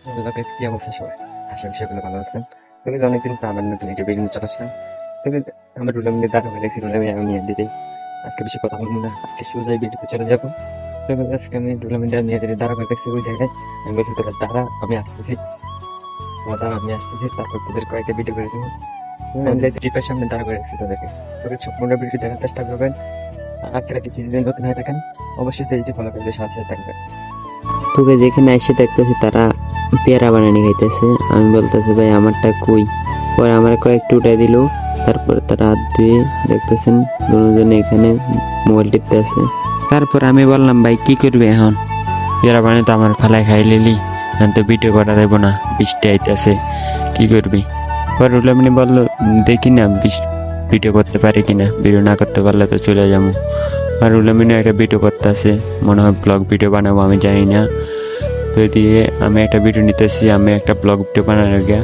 কি অবস্থা সবাই? আশা সকলে ভালো আছেন? তুমি তো অনেকদিন পর আমার নতুন একটা ভিডিও চালাচ্ছিলাম তুমি আমার রুলাম দিয়ে দাঁড়া হয়ে দেখছি রুলামে আমি নিয়ে দিতে আজকে বেশি কথা বলব না আজকে সোজা ভিডিওতে চলে যাব। তবে আজকে আমি ইন্ডিয়া নিয়ে দিতে দাঁড়া হয়ে দেখছি ওই জায়গায়। আমি বলছি তোরা দাঁড়া আমি আসতেছি। দাঁড়া আমি আসতেছি তারপর তোদের কয়েকটা ভিডিও করে দেবো। দ্বীপের সামনে দাঁড়া করে রাখছি তোদেরকে। তোকে সম্পূর্ণ ভিডিও দেখার চেষ্টা করবেন। আর আপনারা কিছু যদি নতুন হয়ে থাকেন অবশ্যই পেজটি ফলো করে সাথে থাকবেন। তোকে যেখানে এসে দেখতেছি তারা পেয়ারা বানানি খাইতেছে। আমি বলতেছি, ভাই, আমারটা কই? পরে আমার কয়েকটু উঠাই দিল। তারপর তারা হাত দিয়ে দেখতেছেন, দুজনে এখানে মোবাইল টিপতে আছে। তারপর আমি বললাম, ভাই, কি করবে এখন? পেয়ারা বানিয়ে তো আমার ফালায় খাই লিলি, এখন তো ভিডিও করা দেবো না, বৃষ্টি আইতেছে, কি করবি? পরে রুলামিনী বলল, দেখি না ভিডিও করতে পারি কিনা ভিডিও না করতে পারলে তো চলে যাব। আর রুলামিনও একটা ভিডিও করতে আছে মনে হয় ব্লগ ভিডিও বানাবো, আমি জানি না। তো দিয়ে আমি একটা ভিডিও নিতেছি আমি একটা ব্লগ ভিডিও বানানোর গিয়া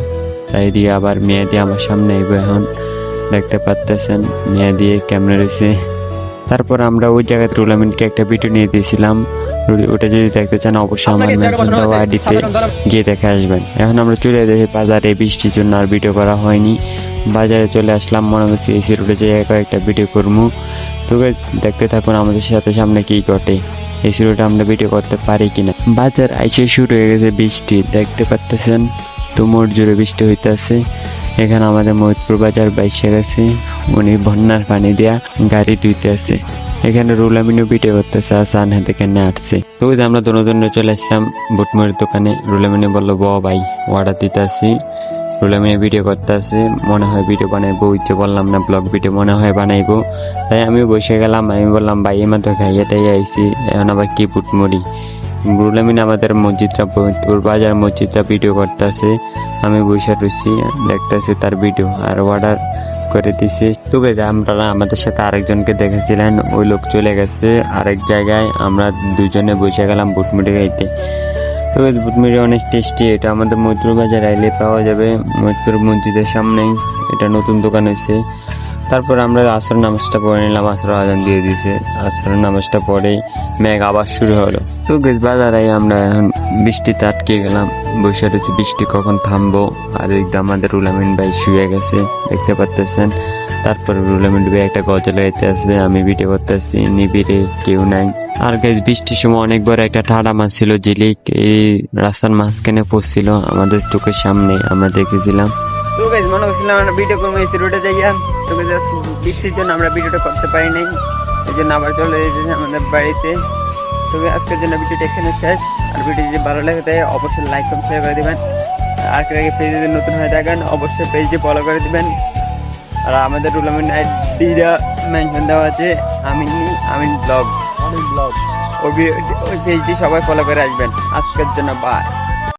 তাই দিয়ে আবার মেয়ে দিয়ে আমার সামনে আইব এখন। দেখতে পারতেছেন মেয়ে দিয়ে ক্যামেরা রয়েছে। তারপর আমরা ওই জায়গাতে রুলামিনকে একটা ভিডিও নিয়ে দিয়েছিলাম। ওটা যদি দেখতে চান অবশ্যই আমার আইডিতে গিয়ে দেখে আসবেন। এখন আমরা চলে যাচ্ছি বাজারে বৃষ্টির জন্য আর ভিডিও করা হয়নি। বাজারে চলে আসলাম মনে করছি এসি রোডে যেয়ে কয়েকটা ভিডিও করব তো দেখতে থাকুন আমাদের সাথে সামনে কি ঘটে। এসি রোডে আমরা ভিডিও করতে পারি কিনা। বাজার আইসে শুরু হয়ে গেছে বৃষ্টি, দেখতে পারতেছেন তুমুর জোরে বৃষ্টি হইতেছে। এখানে আমাদের মহিতপুর বাজার বাইসে গেছে। উনি বন্যার পানি দিয়া গাড়ি ধুইতে আছে এখানে রুলামিনও ভিডিও করতেছে আর সান হাতে কেনে আসছে। তো আমরা দোনো চলে আসলাম বুটমুড়ির দোকানে। রুল রুলামিনে বলল, ব ভাই অর্ডার দিতে আসি রুলামিনে ভিডিও করতে আছে মনে হয় ভিডিও বানাইবো যে বললাম না ব্লগ ভিডিও মনে হয় বানাইবো। তাই আমি বসে গেলাম, আমি বললাম, ভাই খাইয়ে খাইয়াটাই আইসি এখন আবার কি বুটমুড়ি রুলামিন আমাদের মসজিদটা ফরিদপুর বাজার মসজিদটা ভিডিও করতেছে। আমি বসে রয়েছি দেখতেছি তার ভিডিও আর অর্ডার করে দিছি। তো আমরা আমাদের সাথে আরেকজনকে দেখেছিলেন, ওই লোক চলে গেছে। আরেক জায়গায় আমরা দুজনে বসে গেলাম বুটমুটি খাইতে। তো অনেক টেস্টি এটা আমাদের মৈত্র বাজার আইলে পাওয়া যাবে মৈত্র মসজিদের সামনেই। এটা নতুন দোকান হয়েছে। তারপর আমরা আসর নামাজটা পড়ে নিলাম, আসর আজান দিয়ে দিয়েছে। আসর নামাজটা পরেই মেঘ আবার শুরু হলো। তো গেছ বাজারে আমরা এখন বৃষ্টিতে আটকে গেলাম। বসে রয়েছে, বৃষ্টি কখন থামবো? আর একদম আমাদের রুলামিন ভাই শুয়ে গেছে, দেখতে পারতেছেন। তারপরে রুলামিন ভাই একটা গজল গাইতে আছে আমি ভিডিও করতেছি নিবিড়ে কেউ নাই। আর গেছ বৃষ্টির সময় অনেক বড় একটা ঠাডা মাছ ছিল জিলিক এই রাস্তার মাঝখানে পড়ছিল আমাদের চোখের সামনে আমরা দেখেছিলাম। গাইজ মনে করছিলাম আমরা ভিডিও করব এই রোডে যাইয়া। তো বৃষ্টির জন্য আমরা ভিডিওটা করতে পারি নাই। এই জন্য আবার চলে এসেছি আমাদের বাড়িতে। তো guys, আজকের জন্য ভিডিওটা এখানে শেষ। আর ভিডিও যদি ভালো লাগে তাই অবশ্যই লাইক কম শেয়ার করে দিবেন। আর পেজ যদি নতুন হয়ে থাকেন অবশ্যই পেজটি ফলো করে দিবেন। আর আমাদের টুর্নামেন্ট আইডিটা মেনশন দেওয়া আছে আমিন আমিন ব্লগ আমিন ব্লগ ওই পেজটি সবাই ফলো করে আসবেন। আজকের জন্য বাই